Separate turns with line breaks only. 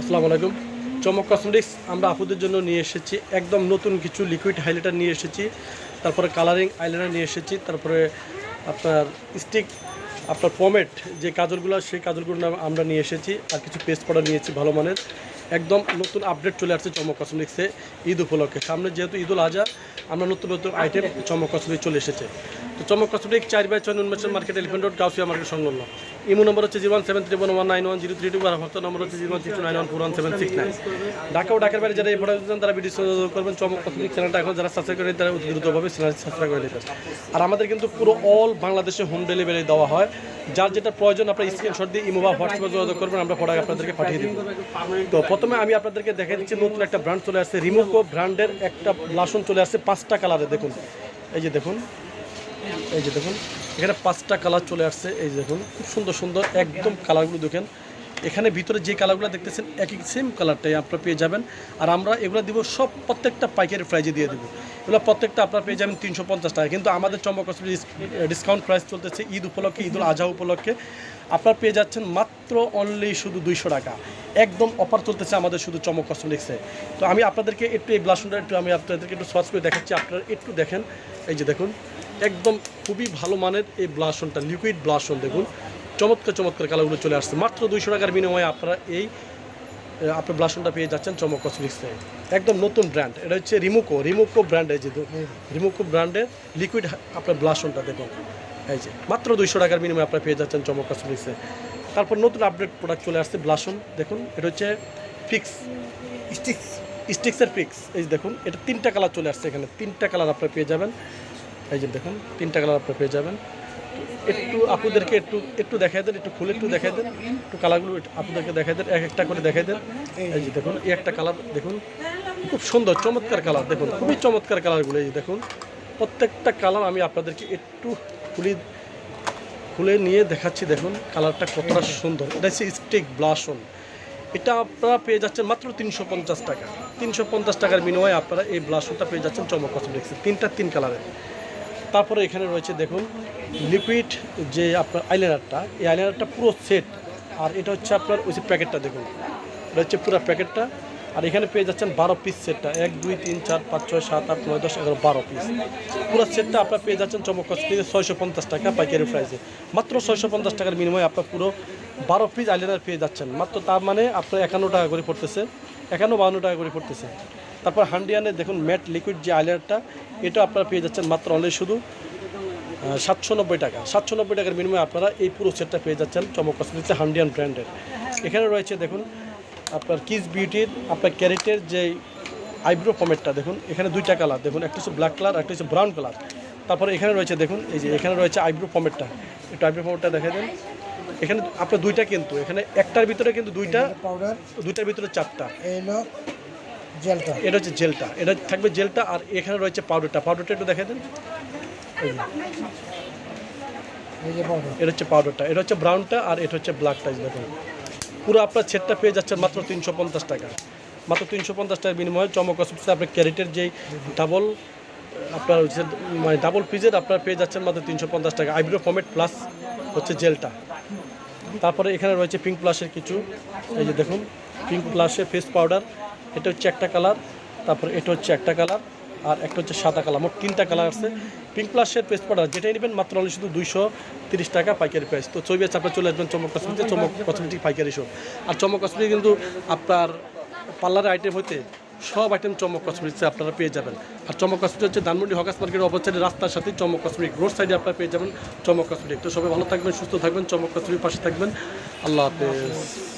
আসসালামু আলাইকুম চমক কসমেটিক্স আমরা আপুদের জন্য নিয়ে এসেছি একদম নতুন কিছু লিকুইড হাইলাইটার নিয়ে এসেছি তারপরে কালারিং আইলাইনার নিয়ে এসেছি তারপরে আপনার স্টিক আপনার পমেট যে কাজলগুলো সেই কাজলগুলো আমরা নিয়ে এসেছি আর কিছু পেস্ট পাউডার নিয়েছি ভালো মানের একদম নতুন আপডেট চলে আসছে চমক কসমেটিক্সে ঈদ উপলক্ষে সামনে যেহেতু ঈদুল আজহা আমরা নতুন নতুন আইটেম চমক কসমেটিক্স চলে এসেছে তো চমক কসমেটিক্স চার বাই ছয় উন্মেষণ market elephant road Gausia market সংলগ্ন ইমো নম্বর হচ্ছে zero one seven three one one nine one zero three two আর ভক্ত নম্বর হচ্ছে zero one six nine one four one seven six nine Dhaka ও ঢাকার বাইরে যারা এই দিচ্ছেন তারা ভিডিও যোগাযোগ করবেন চমক প্রাথমিক চ্যানেলটা এখন যারা সাবস্ক্রাইব করেন তারা অতি দ্রুতভাবে চ্যানেল সাবস্ক্রাইব করে নেবেন আর আমাদের কিন্তু পুরো অল বাংলাদেশে হোম ডেলিভারি দেওয়া হয় যার যেটা প্রয়োজন আপনার স্ক্রিনশট দিয়ে ইমো বা হোয়াটসঅ্যাপে যোগাযোগ করবেন আমরা প্রোডাক্ট আপনাদেরকে পাঠিয়ে দেবো তো প্রথমে আমি আপনাদেরকে দেখে দিচ্ছি নতুন একটা ব্র্যান্ড চলে আসছে রিমোকো ব্র্যান্ডের একটা লাসন চলে আসছে পাঁচটা কালারে দেখুন এই যে দেখুন এই যে দেখুন এখানে পাঁচটা কালার চলে আসছে এই দেখুন খুব সুন্দর সুন্দর একদম কালারগুলো দেখেন এখানে ভিতরে যে কালারগুলো দেখতেছেন এক এক সেম কালারটাই আপনারা পেয়ে যাবেন আর আমরা এগুলো দিব সব প্রত্যেকটা পাইকারি প্রাইজে দিয়ে দেবো এগুলো প্রত্যেকটা আপনারা পেয়ে যাবেন তিনশো পঞ্চাশ টাকা কিন্তু আমাদের চম্বক ডিসকাউন্ট প্রাইস চলতেছে ঈদ উপলক্ষে ঈদুল আজহা উপলক্ষে আপনারা পেয়ে যাচ্ছেন মাত্র অনলি শুধু দুইশো টাকা একদম অফার চলতেছে আমাদের শুধু চমক কসমেটিক্সে তো আমি আপনাদেরকে একটু এই ব্লাশনটা একটু আমি আপনাদেরকে একটু সার্চ করে দেখাচ্ছি আপনারা একটু দেখেন এই যে দেখুন একদম খুবই ভালো মানের এই ব্লাসনটা লিকুইড ব্লাসন দেখুন চমৎকার চমৎকার কালারগুলো চলে আসছে মাত্র দুইশো টাকার বিনিময়ে আপনারা এই আপনি ব্লাসনটা পেয়ে যাচ্ছেন চমক কসমিক্স থেকে একদম নতুন ব্র্যান্ড এটা হচ্ছে রিমুকো রিমুকো ব্র্যান্ডের যে রিমুকো ব্র্যান্ডের লিকুইড আপনার ব্লাসনটা দেখুন এই যে মাত্র দুইশো টাকার বিনিময়ে আপনারা পেয়ে যাচ্ছেন চমক কসমিক্সে তারপর নতুন আপডেট প্রোডাক্ট চলে আসছে ব্লাসন দেখুন এটা হচ্ছে ফিক্স স্টিক্স স্টিক্সের ফিক্স এই দেখুন এটা তিনটা কালার চলে আসছে এখানে তিনটা কালার আপনারা পেয়ে যাবেন এই যে দেখুন তিনটা কালার আপনি পেয়ে যাবেন একটু আপুদেরকে একটু একটু দেখাই দেন একটু খুলে একটু দেখাই দেন একটু কালারগুলো আপুদেরকে দেখাই দেন এক একটা করে দেখাই দেন এই যে দেখুন এই একটা কালার দেখুন খুব সুন্দর চমৎকার কালার দেখুন খুবই চমৎকার কালারগুলো এই যে দেখুন প্রত্যেকটা কালার আমি আপনাদেরকে একটু খুলি খুলে নিয়ে দেখাচ্ছি দেখুন কালারটা কতটা সুন্দর এটা হচ্ছে স্টিক ব্লাসন এটা আপনারা পেয়ে যাচ্ছেন মাত্র তিনশো টাকা তিনশো টাকার বিনিময়ে আপনারা এই ব্লাসনটা পেয়ে যাচ্ছেন চমক দেখছেন তিনটা তিন কালারের তারপরে এখানে রয়েছে দেখুন লিকুইড যে আপনার আইলাইনারটা এই আইলাইনারটা পুরো সেট আর এটা হচ্ছে আপনার ওই যে প্যাকেটটা দেখুন এটা হচ্ছে পুরো প্যাকেটটা আর এখানে পেয়ে যাচ্ছেন বারো পিস সেটটা এক দুই তিন চার পাঁচ ছয় সাত আট নয় দশ এগারো বারো পিস পুরো সেটটা আপনার পেয়ে যাচ্ছেন চমক থেকে ছয়শো পঞ্চাশ টাকা পাইকারি প্রাইসে মাত্র ছয়শো পঞ্চাশ টাকার বিনিময়ে আপনার পুরো বারো পিস আইলাইনার পেয়ে যাচ্ছেন মাত্র তার মানে আপনার একান্ন টাকা করে পড়তেছে একান্ন বাউন্ন টাকা করে পড়তেছে তারপর হান্ডিয়ানে দেখুন ম্যাট লিকুইড যে আইলারটা এটা আপনারা পেয়ে যাচ্ছেন মাত্র অনেক শুধু সাতশো নব্বই টাকা সাতশো নব্বই টাকার বিনিময়ে আপনারা এই পুরো সেটটা পেয়ে যাচ্ছেন চমক কসমেটিক্সে হান্ডিয়ান ব্র্যান্ডের এখানে রয়েছে দেখুন আপনার কিস বিউটির আপনার ক্যারেটের যে আইব্রো ফমেটটা দেখুন এখানে দুইটা কালার দেখুন একটা হচ্ছে ব্ল্যাক কালার একটা হচ্ছে ব্রাউন কালার তারপরে এখানে রয়েছে দেখুন এই যে এখানে রয়েছে আইব্রো ফমেটটা একটু আইব্রো ফমেটটা দেখা দেন এখানে আপনার দুইটা কিন্তু এখানে একটার ভিতরে কিন্তু দুইটা পাউডার দুইটার ভিতরে চারটা জেলটা এটা হচ্ছে জেলটা এটা থাকবে জেলটা আর এখানে রয়েছে পাউডারটা পাউডারটা একটু দেখে দেন এটা হচ্ছে পাউডারটা এটা হচ্ছে ব্রাউনটা আর এটা হচ্ছে ব্ল্যাকটা দেখুন পুরো আপনার সেটটা পেয়ে যাচ্ছেন মাত্র তিনশো পঞ্চাশ টাকা মাত্র তিনশো পঞ্চাশ টাকার বিনিময়ে চমক অসুবিধা আপনার ক্যারেটের যেই ডাবল আপনার হচ্ছে মানে ডাবল পিজের আপনার পেয়ে যাচ্ছেন মাত্র তিনশো পঞ্চাশ টাকা আইব্রো ফমেট প্লাস হচ্ছে জেলটা তারপরে এখানে রয়েছে পিঙ্ক প্লাসের কিছু এই যে দেখুন পিঙ্ক প্লাসে ফেস পাউডার এটা হচ্ছে একটা কালার তারপর এটা হচ্ছে একটা কালার আর একটা হচ্ছে সাদা কালার মোট তিনটা কালার আছে পিঙ্ক প্লাসের পেস্ট পাউডার যেটাই নেবেন মাত্র হলে শুধু দুইশো তিরিশ টাকা পাইকারি প্রাইস তো ছবি আছে আপনার চলে আসবেন চমক কসমেটিক চমক কসমেটিক পাইকারি সব আর চমক কসমেটিক কিন্তু আপনার পার্লারের আইটেম হইতে সব আইটেম চমক কসমেটিক্সে আপনারা পেয়ে যাবেন আর চমক কসমেটিক হচ্ছে ধানমন্ডি হকাস মার্কেটের অপোসাইডে রাস্তার সাথে চমক কসমেটিক রোড সাইডে আপনারা পেয়ে যাবেন চমক কসমেটিক তো সবাই ভালো থাকবেন সুস্থ থাকবেন চমক কসমেটিক পাশে থাকবেন আল্লাহ হাফেজ